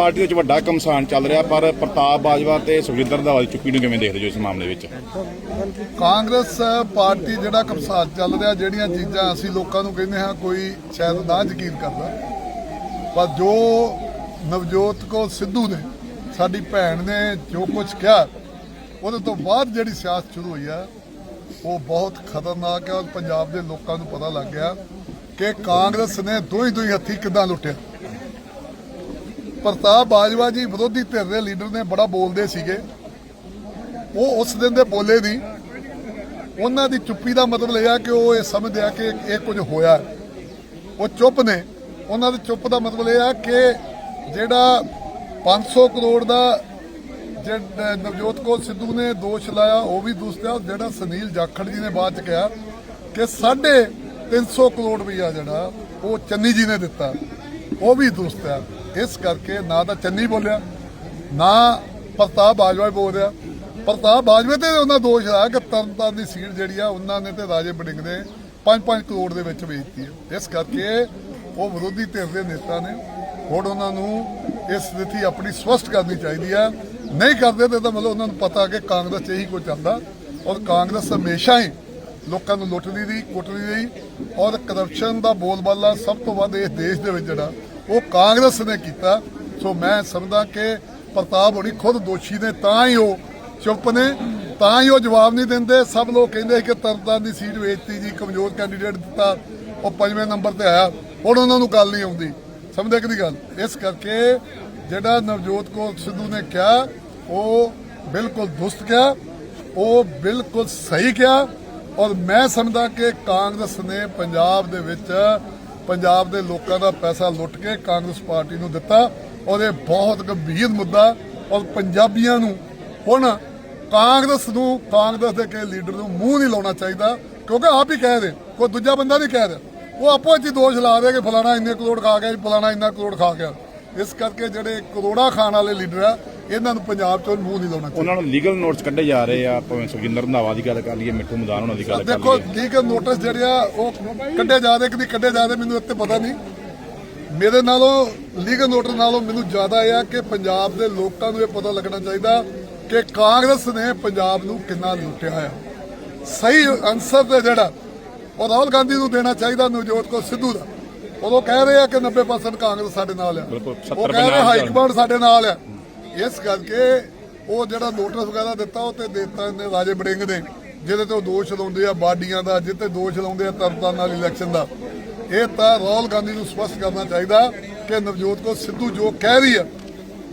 Party ਵਿੱਚ ਵੱਡਾ ਕਮਸਾਨ ਚੱਲ ਰਿਹਾ, ਪਰ ਪ੍ਰਤਾਪ ਬਾਜਵਾ ਤੇ ਸੁਖਜਿੰਦਰ ਰੰਧਾਵਾ ਦੀ ਨੂੰ ਕਿਵੇਂ ਦੇਖਦੇ ਹੋ ਇਸ ਮਾਮਲੇ ਵਿੱਚ? ਕਾਂਗਰਸ ਪਾਰਟੀ ਜਿਹੜਾ ਕਮਸਾਨ ਚੱਲ ਰਿਹਾ, ਜਿਹੜੀਆਂ ਚੀਜ਼ਾਂ ਅਸੀਂ ਲੋਕਾਂ ਨੂੰ ਕਹਿੰਦੇ ਹਾਂ, ਕੋਈ ਸ਼ਾਇਦ ਨਾ ਯਕੀਨ ਕਰਦਾ। ਪਰ ਜੋ ਨਵਜੋਤ ਕੋ ਸਿੱਧੂ ਨੇ, ਸਾਡੀ ਭੈਣ ਨੇ ਜੋ ਕੁਝ ਕਿਹਾ, ਉਹਦੇ ਤੋਂ ਬਾਅਦ ਜਿਹੜੀ ਸਿਆਸਤ ਸ਼ੁਰੂ ਹੋਈ ਆ, ਉਹ ਬਹੁਤ ਖਤਰਨਾਕ ਹੈ ਔਰ ਪੰਜਾਬ ਦੇ ਲੋਕਾਂ ਨੂੰ ਪਤਾ ਲੱਗ ਗਿਆ ਕਿ ਕਾਂਗਰਸ ਨੇ ਦੋਈ ਦੋਈ ਹੱਥੀ ਕਿੱਦਾਂ ਲੁੱਟਿਆ। ਪ੍ਰਤਾਪ ਬਾਜਵਾ ਜੀ ਵਿਰੋਧੀ ਧਿਰ ਦੇ ਲੀਡਰ ਨੇ ਬੜਾ ਬੋਲਦੇ ਸੀਗੇ। ਉਹ ਉਸ ਦਿਨ ਦੇ ਬੋਲੇ ਨਹੀਂ ਉਹਨਾਂ ਦੀ ਚੁੱਪੀ ਦਾ ਮਤਲਬ ਇਹ ਆ ਕਿ ਉਹ ਇਹ ਸਮਝਦੇ ਆ ਕਿ ਇਹ ਕੁਝ ਹੋਇਆ। ਉਹ ਚੁੱਪ ਨੇ। ਉਹਨਾਂ ਦੇ ਚੁੱਪ ਦਾ ਮਤਲਬ ਇਹ ਆ ਕਿ ਜਿਹੜਾ 500 ਕਰੋੜ ਦਾ ਜਿਹੜਾ ਨਵਜੋਤ ਕੌਰ ਸਿੱਧੂ ਨੇ ਦੋਸ਼ ਲਾਇਆ, ਉਹ ਵੀ ਦੂਸਰਾ ਜਿਹੜਾ ਸੁਨੀਲ ਜਾਖੜ ਜੀ ਨੇ ਬਾਅਦ ਚ ਕਿਹਾ ਕਿ ਸਾਢੇ 300 ਕਰੋੜ ਰੁਪਈਆ ਜਿਹੜਾ ਉਹ ਚੰਨੀ ਜੀ ਨੇ ਦਿੱਤਾ। ਉਹ ਵੀ ਦੁਰਸਤ ਹੈ ਇਸ ਕਰਕੇ ਨਾ ਤਾਂ ਚੰਨੀ ਬੋਲਿਆ, ਨਾ ਪ੍ਰਤਾਪ ਬਾਜਵਾ ਬੋਲ ਰਿਹਾ ਪ੍ਰਤਾਪ ਬਾਜਵਾ ਤੇ ਉਹਨਾਂ ਦੋਸ਼ ਲਾਇਆ ਕਿ ਤਰਨਤਾਰਨ ਦੀ ਸੀਟ ਜਿਹੜੀ ਆ, ਉਹਨਾਂ ਨੇ ਤੇ ਰਾਜੇ ਬੜਿੰਗ ਨੇ 5-5 ਕਰੋੜ ਦੇ ਵਿੱਚ ਵੇਚਤੀ ਹੈ ਇਸ ਕਰਕੇ ਉਹ ਵਿਰੋਧੀ ਧਿਰ ਦੇ ਨੇਤਾ ਨੇ ਹੁਣ ਉਹਨਾਂ ਨੂੰ ਇਸ ਸਥਿਤੀ ਆਪਣੀ ਸਪਸ਼ਟ ਕਰਨੀ ਚਾਹੀਦੀ ਹੈ ਨਹੀਂ ਕਰਦੇ ਤੇ ਤਾਂ ਮਤਲਬ ਉਹਨਾਂ ਨੂੰ ਪਤਾ ਕਿ ਕਾਂਗਰਸ 'ਚ ਇਹੀ ਕੁਝ ਚੱਲਦਾ ਔਰ ਕਾਂਗਰਸ ਹਮੇਸ਼ਾ ਹੀ ਲੋਕਾਂ ਨੂੰ ਲੁੱਟਦੀ ਦੀ ਕੁੱਟਦੀ ਰਹੀ ਔਰ ਕਰਪਸ਼ਨ ਦਾ ਬੋਲਬਾਲਾ ਸਭ ਤੋਂ ਵੱਧ ਇਸ ਦੇਸ਼ ਦੇ ਵਿੱਚ ਜਿਹੜਾ ਉਹ ਕਾਂਗਰਸ ਨੇ ਕੀਤਾ। ਸੋ ਮੈਂ ਸਮਝਦਾ ਕਿ ਪ੍ਰਤਾਪ ਹੋਣੀ ਖੁਦ ਦੋਸ਼ੀ ਨੇ, ਤਾਂ ਹੀ ਉਹ ਚੁੱਪ ਨੇ, ਤਾਂ ਹੀ ਉਹ ਜਵਾਬ ਨਹੀਂ ਦਿੰਦੇ। ਸਭ ਲੋਕ ਕਹਿੰਦੇ ਕਿ ਤਰਨਤਾਰਨ ਦੀ ਸੀਟ ਵੇਚਤੀ ਜੀ, ਕਮਜ਼ੋਰ ਕੈਂਡੀਡੇਟ ਦਿੱਤਾ, ਉਹ ਪੰਜਵੇਂ ਨੰਬਰ ਤੇ ਆਇਆ। ਹੁਣ ਉਹਨਾਂ ਨੂੰ ਗੱਲ ਨਹੀਂ ਆਉਂਦੀ। ਸਮਝਦੇ ਕਿ ਦੀ ਗੱਲ? ਇਸ ਕਰਕੇ ਜਿਹੜਾ ਨਵਜੋਤ ਕੌਰ ਸਿੱਧੂ ਨੇ ਕਿਹਾ, ਉਹ ਬਿਲਕੁਲ ਦੁਸਤ ਕਿਹਾ, ਉਹ ਬਿਲਕੁਲ ਸਹੀ ਕਿਹਾ। ਔਰ ਮੈਂ ਸਮਝਦਾ ਕਿ ਕਾਂਗਰਸ ਨੇ ਪੰਜਾਬ ਦੇ ਵਿੱਚ ਪੰਜਾਬ ਦੇ ਲੋਕਾਂ ਦਾ ਪੈਸਾ ਲੁੱਟ ਕੇ ਕਾਂਗਰਸ ਪਾਰਟੀ ਨੂੰ ਦਿੱਤਾ। ਔਰ ਇਹ ਬਹੁਤ ਗੰਭੀਰ ਮੁੱਦਾ ਔਰ ਪੰਜਾਬੀਆਂ ਨੂੰ ਹੁਣ ਕਾਂਗਰਸ ਨੂੰ, ਕਾਂਗਰਸ ਦੇ ਕਿਸੇ ਲੀਡਰ ਨੂੰ ਮੂੰਹ ਨਹੀਂ ਲਾਉਣਾ ਚਾਹੀਦਾ। ਕਿਉਂਕਿ ਆਪ ਹੀ ਕਹਿ ਰਹੇ, ਕੋਈ ਦੂਜਾ ਬੰਦਾ ਨਹੀਂ ਕਹਿ ਰਿਹਾ। ਉਹ ਆਪੋ ਵਿੱਚ ਹੀ ਦੋਸ਼ ਲਾ ਰਹੇ ਕਿ ਫਲਾਣਾ ਇੰਨੇ ਕਰੋੜ ਖਾ ਗਿਆ ਜੀ, ਫਲਾਣਾ ਇੰਨਾ ਕਰੋੜ ਖਾ ਗਿਆ। ਇਸ ਕਰਕੇ ਜਿਹੜੇ ਕਰੋੜਾ ਖਾਣ ਵਾਲੇ ਲੀਡਰ ਆ ਇਹਨਾਂ ਨੂੰ ਪੰਜਾਬ ਚੋਂ ਮੂੰਹ ਨਹੀਂ ਲਾਉਣਾ ਚਾਹੀਦਾ। ਉਹਨਾਂ ਨੂੰ ਲੀਗਲ ਨੋਟਸ ਕੱਢੇ ਜਾ ਰਹੇ ਆ ਭਾਵੇਂ ਸੁਖਜਿੰਦਰ ਰੰਧਾਵਾ ਦੀ ਗੱਲ ਕਰ ਲਈਏ ਮਿੱਠੂ ਮਦਾਨ ਉਹਨਾਂ ਦੀ ਗੱਲ ਕਰ ਦੇਖੋ ਲਈਏ। ਲੀਗਲ ਨੋਟਿਸ ਜਿਹੜੇ ਆ ਉਹ ਕੱਢੇ ਜਾ ਰਹੇ ਕਿ ਨਹੀਂ ਕੱਢੇ ਜਾ ਰਹੇ ਮੈਨੂੰ ਇੱਥੇ ਪਤਾ ਨਹੀਂ। ਮੇਰੇ ਨਾਲੋਂ ਲੀਗਲ ਨੋਟਿਸ ਨਾਲੋਂ ਮੈਨੂੰ ਜ਼ਿਆਦਾ ਇਹ ਆ ਕਿ ਪੰਜਾਬ ਦੇ ਲੋਕਾਂ ਨੂੰ ਇਹ ਪਤਾ ਲੱਗਣਾ ਚਾਹੀਦਾ ਕਿ ਕਾਂਗਰਸ ਨੇ ਪੰਜਾਬ ਨੂੰ ਕਿੰਨਾ ਲੁੱਟਿਆ ਆ। ਸਹੀ ਆਨਸਰ ਤੇ ਜਿਹੜਾ ਉਹ ਰਾਹੁਲ ਗਾਂਧੀ ਨੂੰ ਦੇਣਾ ਚਾਹੀਦਾ ਨਵਜੋਤ ਕੌਰ ਸਿੱਧੂ ਦਾ। ਉਦੋਂ ਕਹਿ ਰਹੇ ਆ ਕਿ 90% ਕਾਂਗਰਸ ਸਾਡੇ ਨਾਲ ਆ। ਉਹ 70 ਕਹਿ ਰਹੇ ਹਾਈ ਕਮਾਂਡ ਸਾਡੇ ਨਾਲ ਆ। ਇਸ ਕਰਕੇ ਉਹ ਜਿਹੜਾ ਨੋਟਿਸ ਵਗੈਰਾ ਦਿੱਤਾ ਉਹ ਤੇ ਦਿੱਤਾ ਨੇ, ਰਾਜੇ ਬੜਿੰਗ ਨੇ, ਜਿਹਦੇ ਤੇ ਉਹ ਦੋਸ਼ ਲਾਉਂਦੇ ਆ, ਬਾਡੀਆਂ ਦਾ ਜਿੱਤੇ ਦੋਸ਼ ਲਾਉਂਦੇ ਆ ਤਰਨਤਾਰਨ ਨਾਲ ਇਲੈਕਸ਼ਨ ਦਾ। ਇਹ ਤਾਂ ਰਾਹੁਲ ਗਾਂਧੀ ਨੂੰ ਸਪਸ਼ਟ ਕਰਨਾ ਚਾਹੀਦਾ ਕਿ ਨਵਜੋਤ ਕੌਰ ਸਿੱਧੂ ਜੋ ਕਹਿ ਰਹੀ ਆ,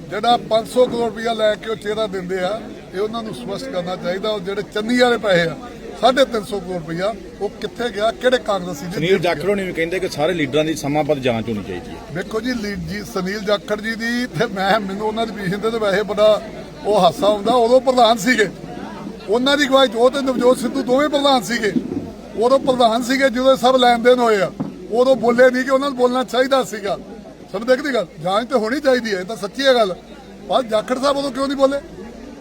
ਜਿਹੜਾ 500 ਕਰੋੜ ਰੁਪਇਆ ਲੈ ਕੇ ਉਹ ਚਿਹਰਾ ਦਿੰਦੇ ਆ, ਇਹ ਉਹਨਾਂ ਨੂੰ ਸਪਸ਼ਟ ਕਰਨਾ ਚਾਹੀਦਾ, ਉਹ ਜਿਹੜੇ ਚੰਨੀ ਵਾਲੇ ਪੈਸੇ ਆ 350 ਕਰੋੜ ਰੁਪਇਆ ਉਹ ਕਿੱਥੇ ਗਿਆ ਕਿਹੜੇ ਕਾਂਗਰਸੀ ਦੇ ਸੁਨੀਲ ਜਾਖੜ ਹੋਣੀ ਵੀ ਕਹਿੰਦੇ ਕਿ ਸਾਰੇ ਲੀਡਰਾਂ ਦੀ ਸਮਾਂਬੱਧ ਜਾਂਚ ਹੋਣੀ ਚਾਹੀਦੀ ਹੈ। ਵੇਖੋ ਜੀ ਲੀਡ ਜੀ ਸੁਨੀਲ ਜਾਖੜ ਜੀ ਦੀ ਤੇ ਮੈਂ ਮੈਨੂੰ ਉਹਨਾਂ ਦੀ ਪੋਜੀਸ਼ਨ ਤੇ ਤਾਂ ਵੈਸੇ ਬੜਾ ਉਹ ਹਾਸਾ ਹੁੰਦਾ। ਉਦੋਂ ਪ੍ਰਧਾਨ ਸੀਗੇ। ਉਹਨਾਂ ਦੀ ਗਵਾਹੀ ਤੇ ਨਵਜੋਤ ਸਿੱਧੂ ਦੋਵੇਂ ਪ੍ਰਧਾਨ ਸੀਗੇ। ਉਦੋਂ ਪ੍ਰਧਾਨ ਸੀਗੇ ਜਦੋਂ ਸਭ ਲੈਣ ਦੇਣ ਹੋਏ ਆ। ਉਦੋਂ ਬੋਲੇ ਨਹੀਂ ਕਿ ਉਹਨਾਂ ਨੂੰ ਬੋਲਣਾ ਚਾਹੀਦਾ ਸੀਗਾ। ਸਮਝਦੇ ਕਿ ਦੀ ਗੱਲ ਜਾਂਚ ਤੇ ਹੋਣੀ ਚਾਹੀਦੀ ਹੈ ਇਹ ਤਾਂ ਸੱਚੀ ਹੈ ਗੱਲ। ਪਰ ਜਾਖੜ ਸਾਹਿਬ ਉਦੋਂ ਕਿਉਂ ਨਹੀਂ ਬੋਲੇ?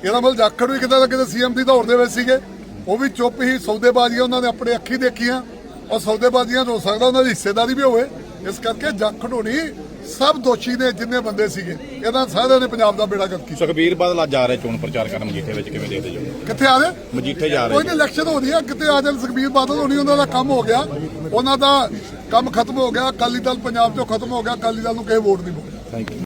ਇਹਦਾ ਮਤਲਬ ਜਾਖੜ ਵੀ ਕਿਤੇ ਨਾ ਕਿਤੇ ਸੀਐਮ ਦੀ ਦੌੜ ਦੇ ਵਿੱਚ ਸੀਗੇ। ਉਹ ਵੀ ਚੁੱਪ ਹੀ ਸੌਦੇਬਾਜ਼ੀਆਂ ਉਹਨਾਂ ਨੇ ਆਪਣੇ ਅੱਖੀ ਦੇਖੀਆਂ ਔਰ ਸੌਦੇਬਾਜ਼ੀਆਂ ਹੋ ਸਕਦਾ ਉਹਨਾਂ ਦੀ ਹਿੱਸੇਦਾਰੀ ਵੀ ਹੋਵੇ। ਇਸ ਕਰਕੇ ਜਾਖੜ ਹੋਣੀ ਸਭ ਦੋਸ਼ੀ ਨੇ ਜਿੰਨੇ ਬੰਦੇ ਸੀਗੇ ਇਹਨਾਂ ਸਾਰਿਆਂ ਨੇ ਪੰਜਾਬ ਦਾ ਬੇੜਾ ਗਰਕ ਕੀਤਾ। ਸੁਖਬੀਰ ਬਾਦਲ ਅੱਜ ਜਾ ਰਹੇ ਚੋਣ ਪ੍ਰਚਾਰ ਕਰਨ ਮਜੀਠੇ ਵਿੱਚ ਕਿਵੇਂ ਦੇਖਦੇ ਜੋ? ਕਿੱਥੇ ਆ ਗਏ ਮਜੀਠੇ ਜਾ ਕੋਈ ਰਹੇ ਨਹੀਂ ਇਲੈਕਸ਼ਨ ਹੋ ਰਹੀ ਆ ਕਿਤੇ ਆ ਜਾਣ ਸੁਖਬੀਰ ਬਾਦਲ ਹੋਣੀ ਉਹਨਾਂ ਦਾ ਕੰਮ ਹੋ ਗਿਆ। ਉਹਨਾਂ ਦਾ ਕੰਮ ਖਤਮ ਹੋ ਗਿਆ ਅਕਾਲੀ ਦਲ ਪੰਜਾਬ ਚੋਂ ਖਤਮ ਹੋ ਗਿਆ ਅਕਾਲੀ ਦਲ ਨੂੰ ਕਿਸੇ ਵੋਟ ਨਹੀਂ ਪਾਉਣੀ ਥੈਂਕ ਯੂ